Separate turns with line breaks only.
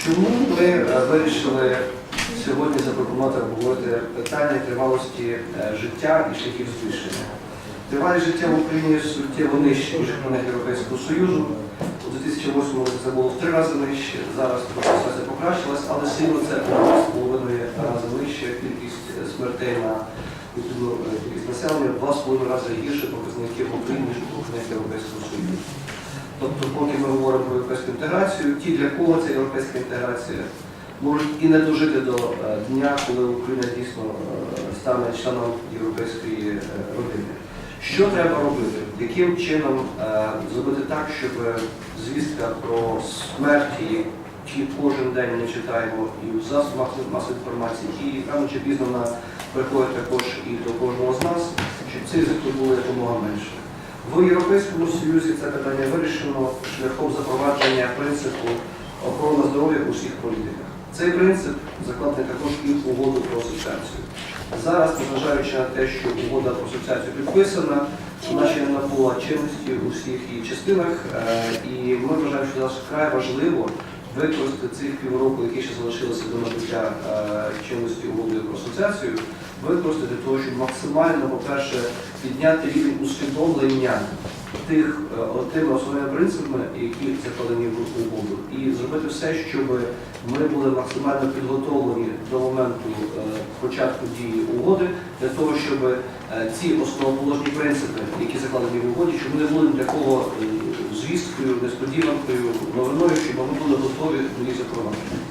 Чому ми е, вирішили сьогодні запропонувати обговорити питання тривалості е, життя і шляхів збільшення? Тривалість життя в Україні суттєво нижче, ніж в Європейського Союзу. У 2008 році це було в три рази нижче, зараз ситуація покращилась, але сильно це з половиною рази нижче. Кількість е, смертей на кількість населення в два з половиною рази гірше показники в Україні, ніж у країнах Європейського Союзу. Тобто, поки ми говоримо про європейську інтеграцію, ті, для кого ця європейська інтеграція, можуть і не дожити до е, дня, коли Україна дійсно е, стане членом європейської е, родини. Що треба робити? Яким чином зробити так, щоб звістка про смерті, які кожен день ми читаємо і в засобах масової інформації, і рано чи пізно вона приходить також і до кожного з нас, щоб цих було якомога менше. В Європейському Союзі це питання вирішено шляхом запровадження принципу охорони здоров'я у всіх політиках. Цей принцип закладений також і в угоду про асоціацію. Зараз, незважаючи на те, що угода про асоціацію підписана, вона ще не набула чинності у всіх її частинах, е, і ми вважаємо, що зараз вкрай важливо використати цих півроку, які ще залишилися до набуття е, чинності угоди про асоціацію, використати для того, щоб максимально, по-перше, підняти рівень усвідомлення тих е, тими основними принципами, які закладені в угоду, і зробити все, щоб ми були максимально підготовлені до моменту е, початку дії угоди, для того, щоб ці основоположні принципи, які закладені в угоді, щоб вони були для кого е, звісткою, несподіванкою, новиною, щоб ми